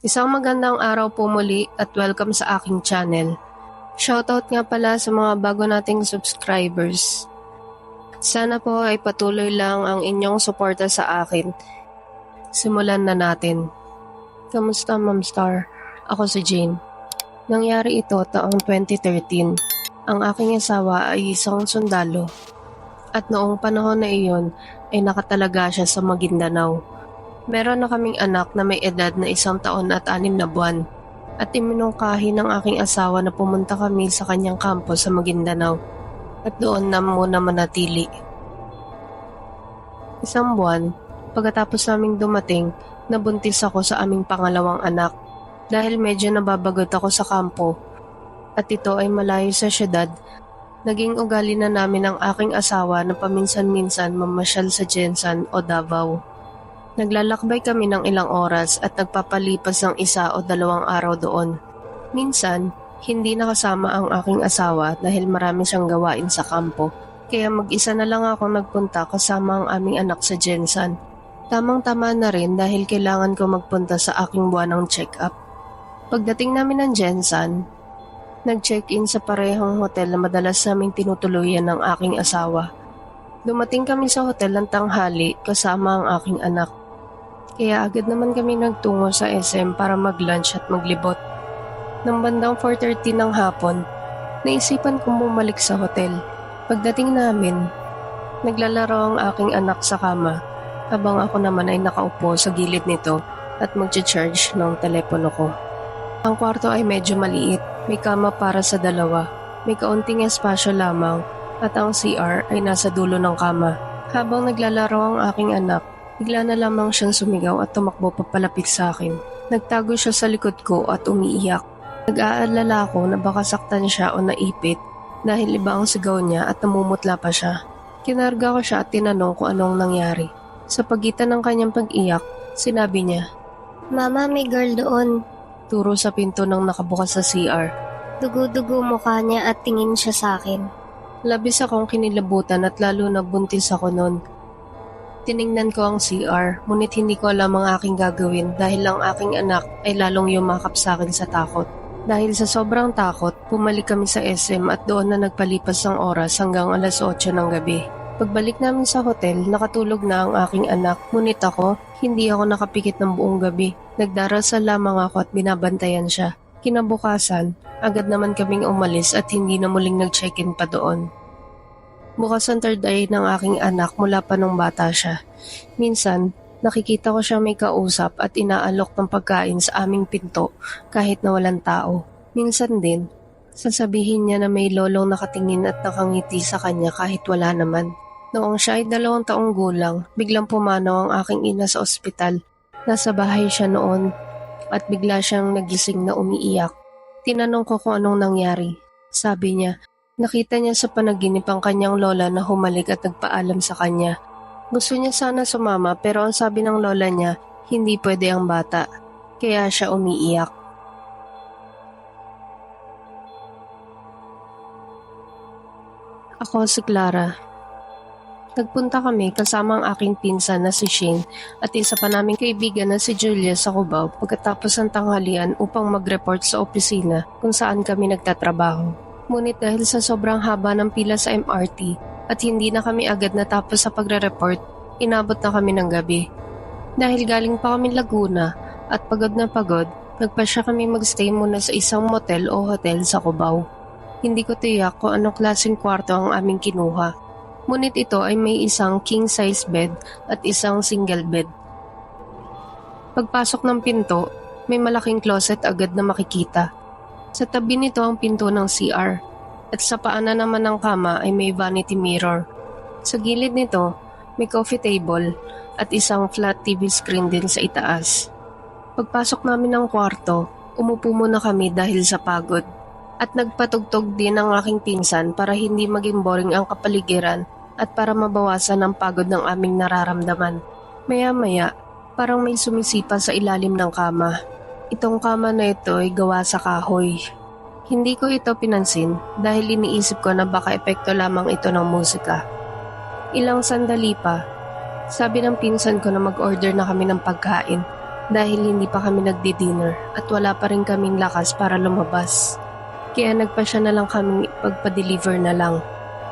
Isang magandang araw po muli at welcome sa aking channel. Shoutout nga pala sa mga bago nating subscribers. Sana po ay patuloy lang ang inyong suporta sa akin. Simulan na natin. Kamusta Ma'am Star? Ako si Jane. Nangyari ito taong 2013. Ang aking asawa ay isang sundalo. At noong panahon na iyon ay nakatalaga siya sa Maguindanao. Meron na kaming anak na may edad na isang taon at anim na buwan at iminungkahi ng aking asawa na pumunta kami sa kanyang kampo sa Maguindanao at doon na muna manatili. Isang buwan, pagkatapos naming dumating, nabuntis ako sa aming pangalawang anak dahil medyo nababagot ako sa kampo at ito ay malayo sa syudad Naging ugali na namin ang aking asawa na paminsan-minsan mamasyal sa Jensan o Davao. Naglalakbay kami ng ilang oras at nagpapalipas ng isa o dalawang araw doon. Minsan, hindi nakasama ang aking asawa dahil marami siyang gawain sa kampo. Kaya mag-isa na lang ako nagpunta kasama ang aming anak sa Jensan. Tamang-tama na rin dahil kailangan ko magpunta sa aking buwanang check-up. Pagdating namin ng Jensan, nag-check-in sa parehong hotel na madalas naming tinutuluyan ng aking asawa. Dumating kami sa hotel ng tanghali kasama ang aking anak. Kaya agad naman kami nagtungo sa SM para mag-lunch at maglibot. Nang bandang 4.30 ng hapon, naisipan kong bumalik sa hotel. Pagdating namin, naglalaro ang aking anak sa kama habang ako naman ay nakaupo sa gilid nito at mag-charge ng telepono ko. Ang kwarto ay medyo maliit, may kama para sa dalawa, may kaunting espasyo lamang at ang CR ay nasa dulo ng kama. Habang naglalaro ang aking anak, Bigla na lamang siyang sumigaw at tumakbo papalapit sa akin. Nagtago siya sa likod ko at umiiyak. Nag-aalala ako na baka saktan siya o naipit dahil iba ang sigaw niya at namumutla pa siya. Kinarga ko siya at tinanong kung anong nangyari. Sa pagitan ng kanyang pag-iyak, sinabi niya, Mama, may girl doon. Turo sa pinto ng nakabukas sa CR. Dugo-dugo mukha niya at tingin siya sa akin. Labis akong kinilabutan at lalo na buntis ako noon. Tiningnan ko ang CR, ngunit hindi ko alam ang aking gagawin dahil ang aking anak ay lalong yumakap sa akin sa takot. Dahil sa sobrang takot, pumalik kami sa SM at doon na nagpalipas ng oras hanggang alas 8 ng gabi. Pagbalik namin sa hotel, nakatulog na ang aking anak, ngunit ako, hindi ako nakapikit ng buong gabi. Nagdarasal lamang ako at binabantayan siya. Kinabukasan, agad naman kaming umalis at hindi na muling nag-check-in pa doon. Bukas ang third eye ng aking anak mula pa nung bata siya. Minsan, nakikita ko siya may kausap at inaalok ng pagkain sa aming pinto kahit na walang tao. Minsan din, sasabihin niya na may lolong nakatingin at nakangiti sa kanya kahit wala naman. Noong siya ay dalawang taong gulang, biglang pumanaw ang aking ina sa ospital. Nasa bahay siya noon at bigla siyang nagising na umiiyak. Tinanong ko kung anong nangyari. Sabi niya, Nakita niya sa panaginip ang kanyang lola na humalik at nagpaalam sa kanya. Gusto niya sana sumama pero ang sabi ng lola niya, hindi pwede ang bata. Kaya siya umiiyak. Ako si Clara. Nagpunta kami kasama ang aking pinsan na si Shane at isa pa naming kaibigan na si Julia sa Cubao pagkatapos ng tanghalian upang mag-report sa opisina kung saan kami nagtatrabaho. Ngunit dahil sa sobrang haba ng pila sa MRT at hindi na kami agad natapos sa pagre-report, inabot na kami ng gabi. Dahil galing pa kami Laguna at pagod na pagod, nagpasya kami magstay muna sa isang motel o hotel sa Cubao. Hindi ko tiyak kung anong klaseng kwarto ang aming kinuha. Ngunit ito ay may isang king-size bed at isang single bed. Pagpasok ng pinto, may malaking closet agad na makikita sa tabi nito ang pinto ng CR at sa paanan naman ng kama ay may vanity mirror. Sa gilid nito, may coffee table at isang flat TV screen din sa itaas. Pagpasok namin ng kwarto, umupo muna kami dahil sa pagod. At nagpatugtog din ang aking pinsan para hindi maging boring ang kapaligiran at para mabawasan ang pagod ng aming nararamdaman. Maya-maya, parang may sumisipa sa ilalim ng kama. Itong kama na ito ay gawa sa kahoy. Hindi ko ito pinansin dahil iniisip ko na baka epekto lamang ito ng musika. Ilang sandali pa, sabi ng pinsan ko na mag-order na kami ng pagkain dahil hindi pa kami nagdi-dinner at wala pa rin kaming lakas para lumabas. Kaya nagpa siya na lang kaming pagpa-deliver na lang.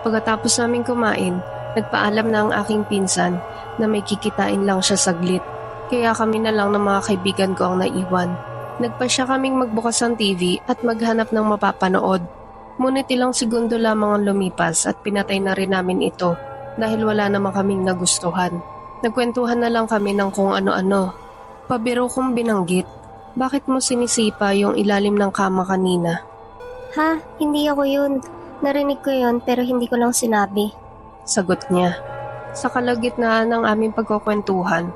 Pagkatapos namin kumain, nagpaalam na ang aking pinsan na may kikitain lang siya saglit. Kaya kami na lang ng mga kaibigan ko ang naiwan. Nagpa siya kaming magbukas ng TV at maghanap ng mapapanood. Ngunit ilang segundo lamang ang lumipas at pinatay na rin namin ito dahil wala naman kaming nagustuhan. Nagkwentuhan na lang kami ng kung ano-ano. Pabiro kong binanggit, bakit mo sinisipa yung ilalim ng kama kanina? Ha? Hindi ako yun. Narinig ko yun pero hindi ko lang sinabi. Sagot niya. Sa kalagitnaan ng aming pagkukwentuhan,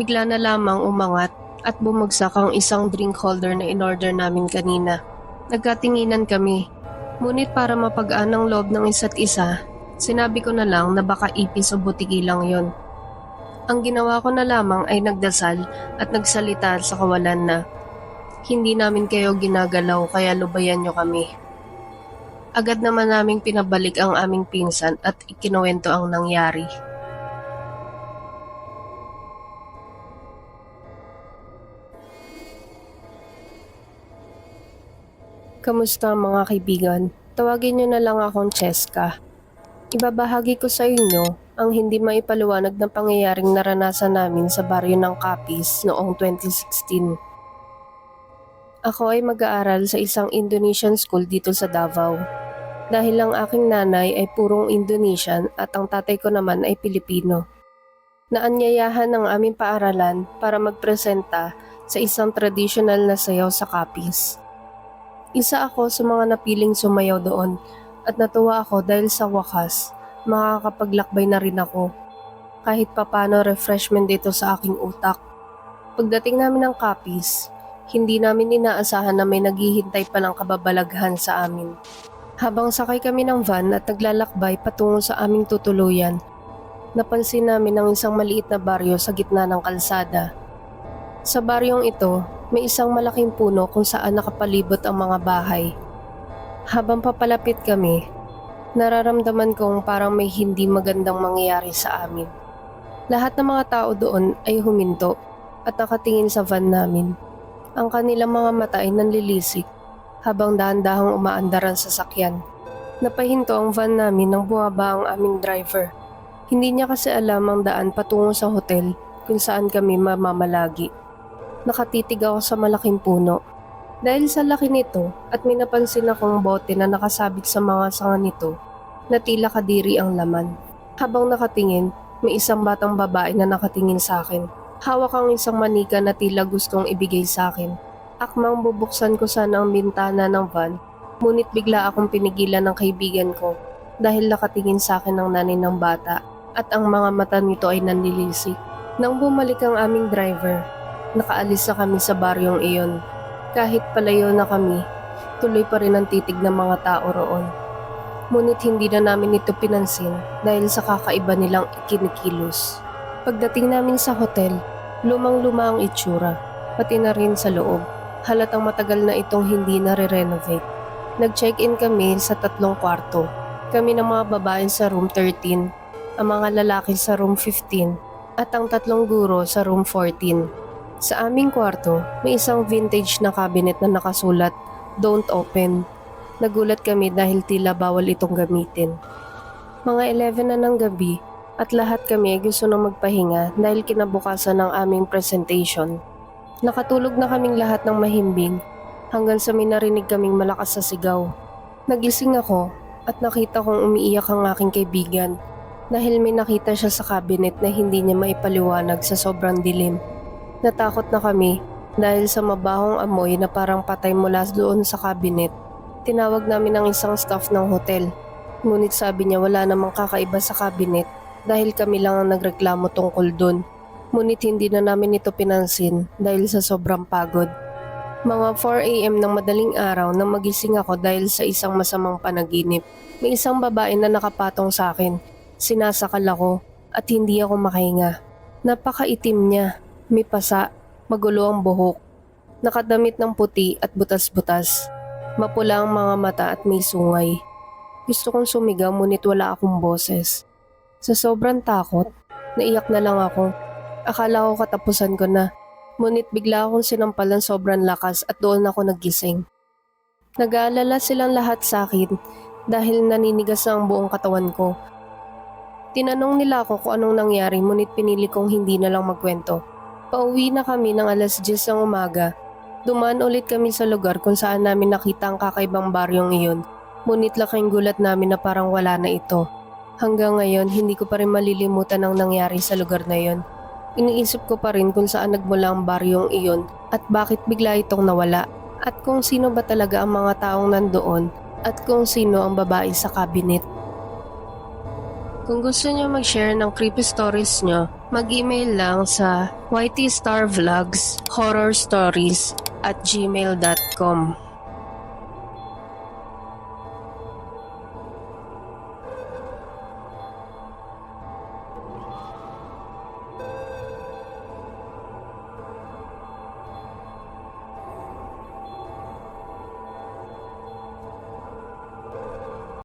bigla na lamang umangat at bumagsak ang isang drink holder na in-order namin kanina. Nagkatinginan kami, ngunit para mapagaan ang loob ng isa't isa, sinabi ko na lang na baka ipis o butiki lang yon. Ang ginawa ko na lamang ay nagdasal at nagsalita sa kawalan na, hindi namin kayo ginagalaw kaya lubayan nyo kami. Agad naman naming pinabalik ang aming pinsan at ikinuwento ang nangyari. Kamusta mga kaibigan? Tawagin niyo na lang akong Cheska. Ibabahagi ko sa inyo ang hindi maipaliwanag na pangyayaring naranasan namin sa baryo ng Capiz noong 2016. Ako ay mag-aaral sa isang Indonesian school dito sa Davao. Dahil ang aking nanay ay purong Indonesian at ang tatay ko naman ay Pilipino. Naanyayahan ng aming paaralan para magpresenta sa isang traditional na sayaw sa Capiz. Isa ako sa mga napiling sumayaw doon at natuwa ako dahil sa wakas makakapaglakbay na rin ako. Kahit papano refreshment dito sa aking utak. Pagdating namin ng Capiz, hindi namin inaasahan na may naghihintay pa ng kababalaghan sa amin. Habang sakay kami ng van at naglalakbay patungo sa aming tutuluyan, napansin namin ang isang maliit na baryo sa gitna ng kalsada. Sa baryong ito, may isang malaking puno kung saan nakapalibot ang mga bahay. Habang papalapit kami, nararamdaman kong parang may hindi magandang mangyayari sa amin. Lahat ng mga tao doon ay huminto at nakatingin sa van namin. Ang kanilang mga mata ay nanlilisik habang dahan-dahang umaandaran sa sakyan. Napahinto ang van namin nang bumaba ang aming driver. Hindi niya kasi alam ang daan patungo sa hotel kung saan kami mamamalagi. Nakatitig ako sa malaking puno. Dahil sa laki nito at may napansin akong bote na nakasabit sa mga sanga nito na tila kadiri ang laman. Habang nakatingin, may isang batang babae na nakatingin sa akin. Hawak ang isang manika na tila gustong ibigay sa akin. Akmang bubuksan ko sana ang bintana ng van, ngunit bigla akong pinigilan ng kaibigan ko dahil nakatingin sa akin ang nanay ng bata at ang mga mata nito ay nanlilisik. Nang bumalik ang aming driver, nakaalis na kami sa baryong iyon. Kahit palayo na kami, tuloy pa rin ang titig ng mga tao roon. Ngunit hindi na namin ito pinansin dahil sa kakaiba nilang ikinikilos. Pagdating namin sa hotel, lumang-luma ang itsura, pati na rin sa loob. Halatang matagal na itong hindi na-renovate. Nag-check-in kami sa tatlong kwarto. Kami ng mga babae sa room 13, ang mga lalaki sa room 15, at ang tatlong guro sa room 14. Sa aming kwarto, may isang vintage na cabinet na nakasulat, Don't Open. Nagulat kami dahil tila bawal itong gamitin. Mga 11 na ng gabi at lahat kami ay gusto nang magpahinga dahil kinabukasan ng aming presentation. Nakatulog na kaming lahat ng mahimbing hanggang sa may narinig kaming malakas sa sigaw. Nagising ako at nakita kong umiiyak ang aking kaibigan dahil may nakita siya sa cabinet na hindi niya maipaliwanag sa sobrang dilim. Natakot na kami dahil sa mabahong amoy na parang patay mula doon sa cabinet. Tinawag namin ang isang staff ng hotel. Ngunit sabi niya wala namang kakaiba sa cabinet dahil kami lang ang nagreklamo tungkol doon. Ngunit hindi na namin ito pinansin dahil sa sobrang pagod. Mga 4am ng madaling araw nang magising ako dahil sa isang masamang panaginip. May isang babae na nakapatong sa akin. Sinasakal ako at hindi ako makahinga. Napakaitim niya may pasa, magulo ang buhok. Nakadamit ng puti at butas-butas. Mapula ang mga mata at may sungay. Gusto kong sumigaw ngunit wala akong boses. Sa sobrang takot, naiyak na lang ako. Akala ko katapusan ko na. Ngunit bigla akong sinampal ng sobrang lakas at doon ako nagising. Nag-aalala silang lahat sa akin dahil naninigas na ang buong katawan ko. Tinanong nila ako kung anong nangyari ngunit pinili kong hindi na lang magkwento. Pauwi na kami ng alas 10 ng umaga. Dumaan ulit kami sa lugar kung saan namin nakita ang kakaibang baryong iyon. Ngunit laking gulat namin na parang wala na ito. Hanggang ngayon, hindi ko pa rin malilimutan ang nangyari sa lugar na iyon. Iniisip ko pa rin kung saan nagmula ang baryong iyon at bakit bigla itong nawala. At kung sino ba talaga ang mga taong nandoon at kung sino ang babae sa cabinet. Kung gusto niyo mag-share ng creepy stories niyo, mag-email lang sa ytstarvlogs horror stories at gmail.com.